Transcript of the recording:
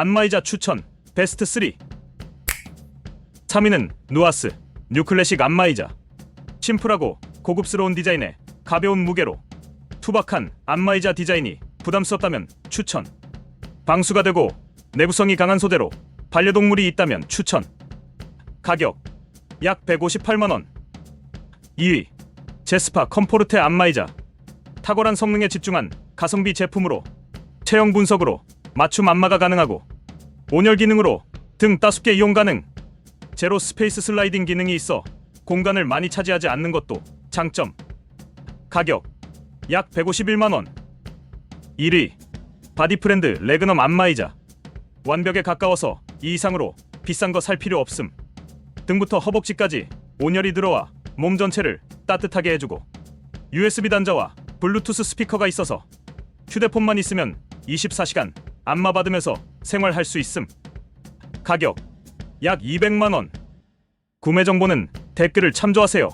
안마의자 추천 베스트 3 3위는 누아스 뉴클래식 안마의자. 심플하고 고급스러운 디자인에 가벼운 무게로 투박한 안마의자 디자인이 부담스럽다면 추천. 방수가 되고 내구성이 강한 소재로 반려동물이 있다면 추천. 가격 약 158만원. 2위 제스파 컴포르테 안마의자. 탁월한 성능에 집중한 가성비 제품으로 체형 분석으로 맞춤 안마가 가능하고 온열 기능으로 등 따숩게 이용 가능. 제로 스페이스 슬라이딩 기능이 있어 공간을 많이 차지하지 않는 것도 장점. 가격 약 151만 원. 1위 바디프렌드 레그넘 안마의자. 완벽에 가까워서 이 이상으로 비싼 거 살 필요 없음. 등부터 허벅지까지 온열이 들어와 몸 전체를 따뜻하게 해주고 USB 단자와 블루투스 스피커가 있어서 휴대폰만 있으면 24시간 안마 받으면서 생활할 수 있음. 가격 약 200만 원. 구매 정보는 댓글을 참조하세요